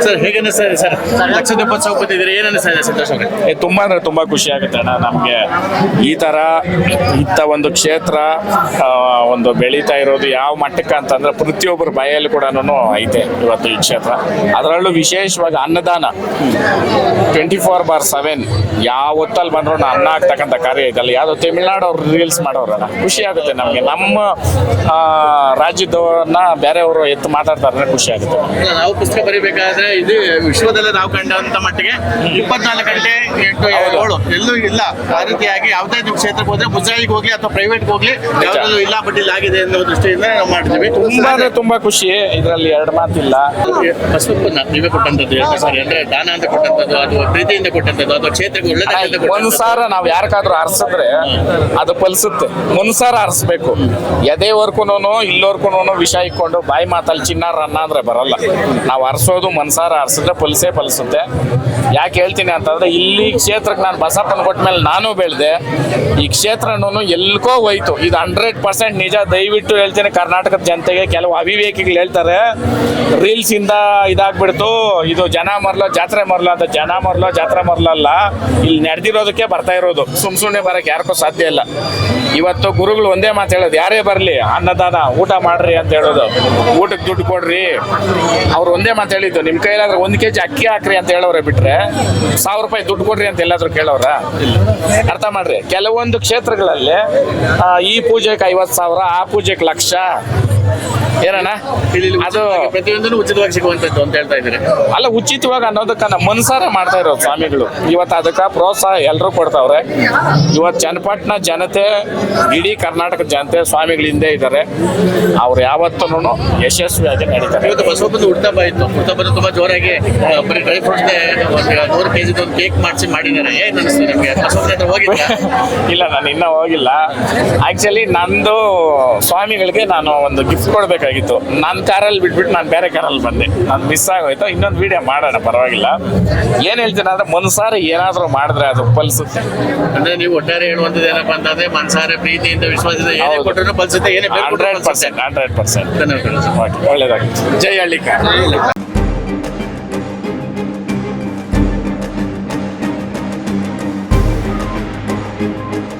Sir ಹೇಗೆ sir sir lakh ಸಾವಿರ ಕೊಟ್ಟಿದ್ದೀರಿ ಏನು ಅನಿಸ್ತಾ ಇದೆ ಸಂತೋಷ್ ಅವರೇ? ಏ, ತುಂಬಾ ಅಂದ್ರೆ ತುಂಬಾ ಖುಷಿ ಆಗುತ್ತೆ ಅಣ್ಣ ನಮಗೆ. ಈ ತರ ಇಂಥ ಒಂದು ಕ್ಷೇತ್ರ ಆ, ಒಂದು ಬೆಳೀತಾ ಇರೋದು ಯಾವ ಮಟ್ಟಕ್ಕೆ ಅಂತಂದ್ರೆ ಪ್ರತಿಯೊಬ್ಬರ ಬಾಯಲ್ಲಿ ಕೂಡ ಐತೆ ಇವತ್ತು ಈ ಕ್ಷೇತ್ರ. ಅದರಲ್ಲೂ ವಿಶೇಷವಾಗಿ ಅನ್ನದಾನ. ಟ್ವೆಂಟಿ ಫೋರ್ ಬಾರ್ ಸೆವೆನ್ ಯಾವ ಹೊತ್ತಲ್ಲಿ ಬಂದ್ರು ಅನ್ನ ಆಗ್ತಕ್ಕಂಥ ಕಾರ್ಯ ಇದಲ್ಲ ಯಾವ್ದೋ ತಮಿಳ್ನಾಡು ಅವ್ರು ರೀಲ್ಸ್ ಮಾಡೋರಲ್ಲ ಖುಷಿ ಆಗುತ್ತೆ ನಮಗೆ. ನಮ್ಮ ಆ, ರಾಜ್ಯದವ್ರನ್ನ ಬೇರೆಯವರು ಎತ್ತು ಮಾತಾಡ್ತಾರೆ ಖುಷಿ ಆಗುತ್ತೆ. ನಾವು ಪುಸ್ತಕ ಬರೀಬೇಕಾದ್ರೆ ಇದು ವಿಶ್ವದಲ್ಲೇ ನಾವು ಕಂಡಂತ ಮಟ್ಟಿಗೆ ಇಪ್ಪತ್ನಾಲ್ಕು ಗಂಟೆ ಎಂಟು ಏಳು ಎಲ್ಲೂ ಇಲ್ಲ. ಆ ರೀತಿಯಾಗಿ ಯಾವುದೇ ನಿಮ್ ಕ್ಷೇತ್ರಕ್ಕೆ ಹೋದ್ರೆ ಮುಜರಾಯಿಗೆ ಹೋಗ್ಲಿ ಅಥವಾ ಪ್ರೈವೇಟ್ಗೆ ಹೋಗ್ಲಿ ಯಾವ್ದಾದ್ರು ಇಲ್ಲ ಬಟ್ ಇಲ್ಲಿ ಆಗಿದೆ ಅನ್ನೋ ದೃಷ್ಟಿಯಿಂದ ನಾವು ಮಾಡ್ತೀವಿ. ತುಂಬಾ ಅಂದ್ರೆ ತುಂಬಾ ಖುಷಿ. ಇದರಲ್ಲಿ ಎರಡು ಮಾತಿಲ್ಲ. ಬಸವಪ್ಪನ ನೀವೇ ಕೊಟ್ಟಂತದ್ದು ಸರಿ. ಅಂದ್ರೆ ದಾನ ಅಂತ ಕೊಟ್ಟಂತದ್ದು ಅದು ಪ್ರೀತಿಯಿಂದ ಕೊಟ್ಟಂತದ್ದು ಅಥವಾ ಕ್ಷೇತ್ರಕ್ಕೆ ಒಳ್ಳೆ ಅಂತ ನಾವು ಯಾರಿಗಾದ್ರೂ ಹರ್ಸಿದ್ರೆ ಅದು ಫಲಿಸುತ್ತೆ. ಮುನ್ಸಾರ ಹರಿಸ್ಬೇಕು ಎದೆವರ್ಕುನು ಇಲ್ಲೋರ್ಕುನು ವಿಷ ಇಕ್ಕೊಂಡು ಬಾಯಿ ಮಾತಲ್ಲಿ ಚಿನ್ನಾರ ಅನ್ನ ಅಂದ್ರೆ ಬರಲ್ಲ. ನಾವು ಹರ್ಸೋದು ಮನ್ಸಾರ ಹರಿಸಿದ್ರೆ ಫಲಿಸೇ ಫಲಿಸುತ್ತೆ ಯಾಕೆ ಹೇಳ್ತೀನಿ ಅಂತಂದ್ರೆ ಇಲ್ಲಿ ಕ್ಷೇತ್ರಕ್ಕೆ ನಾನು ಬಸಪ್ಪನ ಕೊಟ್ಮೇಲೆ ನಾನು ಬೆಳೆದೆ. ಈ ಕ್ಷೇತ್ರನೂ ಎಲ್ಕೋ ಹೋಯ್ತು. ಇದು ಹಂಡ್ರೆಡ್ ಪರ್ಸೆಂಟ್ ನಿಜ. ದಯವಿಟ್ಟು ಹೇಳ್ತೀನಿ, ಕರ್ನಾಟಕದ ಜನತೆಗೆ ಕೆಲವು ಅವಿವೇಕಿಗಳು ಹೇಳ್ತಾರೆ. ರೀಲ್ಸ್ ಇಂದ ಇದಾಗ್ಬಿಡ್ತು. ಇದು ಜನ ಮರ್ಲ, ಜಾತ್ರೆ ಮರ್ಲ ಅಂತ ಜನ ಮರ್ಲ, ಜಾತ್ರೆ ಮರ್ಲ ಅಲ್ಲ. ಇಲ್ಲಿ ನಡೆದಿರೋದಕ್ಕೆ ಬರ್ತಾ ಇರೋದು. ಸುಮ್ ಸುಮ್ಮನೆ ಬರಕ್ಕೆ ಯಾರಿಗೂ ಸಾಧ್ಯ ಇಲ್ಲ. ಇವತ್ತು ಗುರುಗಳು ಒಂದೇ ಮಾತು ಹೇಳೋದು, ಯಾರೇ ಬರಲಿ, ಅನ್ನದಾನ, ಊಟ ಮಾಡ್ರಿ ಅಂತ ಹೇಳೋದು. ಊಟಕ್ಕೆ ದುಡ್ಡು ಕೊಡ್ರಿ. ಅವ್ರು ಒಂದೇ ಮಾತು ಹೇಳಿದ್ದು ನಿಮ್ಮ ಕೈಲಾದ್ರೆ ಒಂದು ಕೆ ಜಿ ಅಕ್ಕಿ ಹಾಕ್ರಿ ಅಂತ ಹೇಳೋರೆ ಬಿಟ್ರೆ ಸಾವಿರ ರೂಪಾಯಿ ದುಡ್ಡು ಕೊಡ್ರಿ ಅಂತ ಎಲ್ಲಾದರೂ ಕೇಳೋರ ಅರ್ಥ ಮಾಡ್ರಿ. ಕೆಲವೊಂದು ಕ್ಷೇತ್ರಗಳಲ್ಲಿ ಈ ಪೂಜೆಗೆ ಐವತ್ತು ಸಾವಿರ, ಆ ಪೂಜೆಗೆ ಲಕ್ಷ ಏನಣ್ಣ? ಅದು ಪ್ರತಿಯೊಂದನ್ನು ಉಚಿತವಾಗಿ ಸಿಗುವಂತದ್ದು ಅಂತ ಹೇಳ್ತಾ ಇದ್ದಾರೆ. ಅಲ್ಲ ಉಚಿತವಾಗಿ ಅನ್ನೋದಕ್ಕ ನಮ್ಮ ಮನ್ಸಾರ ಮಾಡ್ತಾ ಇರೋದು ಸ್ವಾಮಿಗಳು. ಇವತ್ತು ಅದಕ್ಕೆ ಪ್ರೋತ್ಸಾಹ ಎಲ್ಲರೂ ಕೊಡ್ತಾವ್ರೆ. ಇವತ್ತು ಚನ್ನಪಟ್ಟಣ ಜನತೆ ಇಡೀ ಕರ್ನಾಟಕ ಜನತೆ ಸ್ವಾಮಿಗಳ ಹಿಂದೆ ಇದ್ದಾರೆ. ಅವ್ರು ಯಾವತ್ತೂ ಯಶಸ್ವಿಯಾಗಿ ನಡೀತಾರೆ. ಇವತ್ತು ಬಸವಪ್ಪನ ಹುಟ್ಟಹಬ್ಬ ಇತ್ತು. ಹುಟ್ಟಹಬ್ಬನ ತುಂಬಾ ಜೋರಾಗಿ ಬರೀ ಡ್ರೈ ಫ್ರೂಟ್ಸ್ ನೂರು ನೂರು ಜಿದು ಒಂದು ಕೇಕ್ ಮಾಡಿಸಿ ಮಾಡಿದ್ದಾರೆ. ಏನು ಅನಿಸ್ತು ನಿಮಗೆ? ಬಸವಪ್ಪನ ಹೋಗಿಲ್ಲ ಇಲ್ಲ ನಾನು ಇನ್ನೂ ಹೋಗಿಲ್ಲ. ಆಕ್ಚುಲಿ ನಂದು ಸ್ವಾಮಿಗಳಿಗೆ ನಾನು ಒಂದು ಗಿಫ್ಟ್ ಕೊಡಬೇಕಾಗಿತ್ತು ನನ್ನ ಕಾರಲ್ಲಿ ಬಿಟ್ಬಿಟ್ಟು ನಾನು ಬೇರೆ ಕಾರಲ್ಲಿ ಬಂದೆ. ನಾನು ಮಿಸ್ ಆಗೋಯ್ತು. ಇನ್ನೊಂದು ವಿಡಿಯೋ ಮಾಡೋಣ ಪರವಾಗಿಲ್ಲ. ಏನು ಹೇಳ್ತೀನಿ ಅಂದರೆ ಮನ್ಸಾರೆ ಏನಾದರೂ ಮಾಡಿದ್ರೆ ಅದು ಫಲಿಸುತ್ತೆ ಅಂದ್ರೆ ನೀವು ಒಟ್ಟಾರೆ ಹೇಳುವಂಥದ್ದು ಏನಪ್ಪ ಅಂತಂದ್ರೆ ಮನ್ಸಾರೆ ಪ್ರೀತಿಯಿಂದ ವಿಶ್ವಾಸದಿಂದ ಏನೇ ಕೊಟ್ಟರೂ ಫಲಿಸುತ್ತೆ ಏನೇ ಹಂಡ್ರೆಡ್ ಪರ್ಸೆಂಟ್ ಹಂಡ್ರೆಡ್ ಪರ್ಸೆಂಟ್. ಒಳ್ಳೇದಾಗಿತ್ತು ಜೈ ಹಳ್ಳಿಕಾರ.